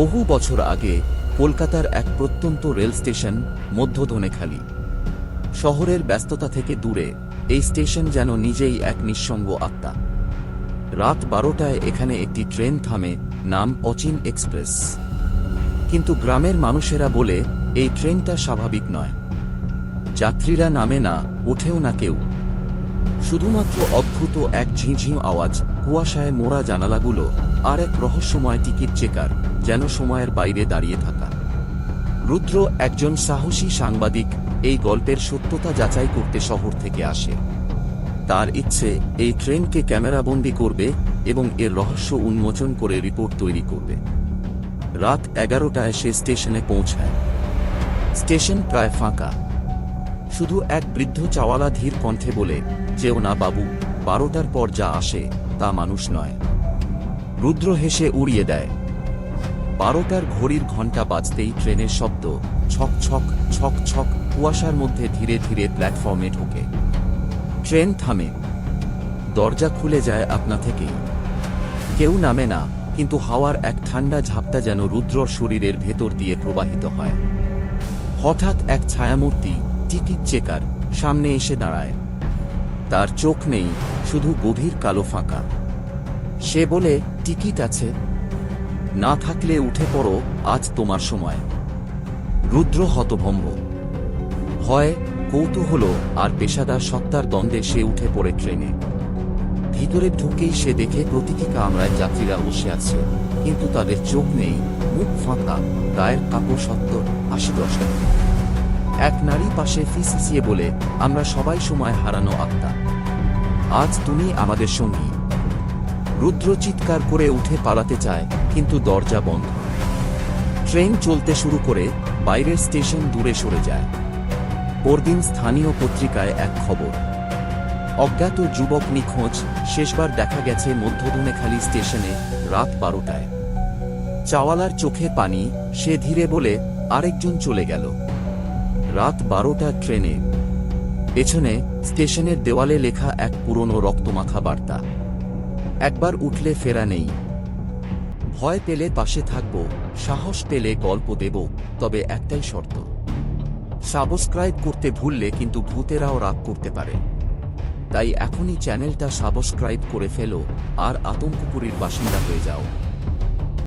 বহু বছর আগে কলকাতার এক প্রত্যন্ত রেল স্টেশন মধ্যধনেখালি। শহরের ব্যস্ততা থেকে দূরে এই স্টেশন যেন নিজেই এক নিঃসঙ্গ আত্মা। রাত বারোটায় এখানে একটি ট্রেন থামে, নাম অচিন এক্সপ্রেস। কিন্তু গ্রামের মানুষেরা বলে, এই ট্রেনটা স্বাভাবিক নয়। যাত্রীরা নামে না ওঠেও না কেউ। শুধুমাত্র অদ্ভুত এক ঝিঁঝিঁ আওয়াজ, কুয়াশায় মোড়া জানালাগুলো, আর এক রহস্যময় টিকিট চেকার, যেন সময়ের বাইরে দাঁড়িয়ে থাকা। রুদ্র একজন সাহসী সাংবাদিক এই গল্পের সত্যতা যাচাই করতে শহর থেকে আসে। তার ইচ্ছে এই ট্রেনকে ক্যামেরাবন্দি করবে এবং এর রহস্য উন্মোচন করে রিপোর্ট তৈরি করবে। রাত এগারোটায় সে স্টেশনে পৌঁছায়। স্টেশন প্রায় ফাঁকা। শুধু এক বৃদ্ধ চাওয়ালা ধীর কণ্ঠে বলে, যেও না বাবু, বারোটার পর যা আসে, তা মানুষ নয়। রুদ্র হেসে উড়িয়ে দেয়। বারোটার ঘড়ির ঘণ্টা বাজতেই ট্রেনের শব্দ ছক ছক ছক ছক কুয়াশার মধ্যে ধীরে ধীরে প্ল্যাটফর্মে ঢোকে। ট্রেন থামে। দরজা খুলে যায় আপনা থেকেই। কেউ নামে না, কিন্তু হাওয়ার এক ঠান্ডা ঝাপটা যেন রুদ্রর শরীরের ভেতর দিয়ে প্রবাহিত হয়। হঠাৎ এক ছায়ামূর্তি টিকিট চেকার সামনে এসে দাঁড়ায়। তার চোখ নেই, শুধু গভীর কালো ফাঁকা। সে বলে, টিকিট আছে। না থাকলে উঠে পড়ো, আজ তোমার সময়। রুদ্র হতভম্ব। হয় কৌতূহল আর পেশাদার সত্তার দ্বন্দ্বে সে উঠে পড়ে ট্রেনে। ভিতরে ঢুকেই সে দেখে প্রতিটি কামরায় যাত্রীরা বসে আছে। কিন্তু তাদের চোখ নেই, মুখ ফাঁকা, গায়ের কাপড় সত্তর, আশি দশক এক নারী পাশে ফিসিসিয়ে বলে, আমরা সবাই সময় হারানো আত্মা। আজ তুমি আমাদের সঙ্গী। রুদ্র চিৎকার করে উঠে পালাতে চায়, কিন্তু দরজা বন্ধ। ট্রেন চলতে শুরু করে বাইরের স্টেশন দূরে সরে যায়। পরদিন স্থানীয় পত্রিকায় এক খবর। অজ্ঞাত যুবক নিখোঁজ, শেষবার দেখা গেছে মধ্যধনেখালি স্টেশনে রাত বারোটায়। চাওয়ালার চোখে পানি, সে ধীরে বলে, আরেকজন চলে গেল। রাত বারোটা ট্রেনে। পেছনে স্টেশনের দেওয়ালে লেখা এক পুরনো রক্তমাখা বার্তা। একবার উঠলে ফেরা নেই। ভয় পেলে পাশে থাকব, সাহস পেলে গল্প দেব, তবে একটাই শর্ত। সাবস্ক্রাইব করতে ভুললে কিন্তু ভূতেরাও রাগ করতে পারে। তাই এখনই চ্যানেলটা সাবস্ক্রাইব করে ফেলো, আর আতঙ্কপুরীর বাসিন্দা হয়ে যাও।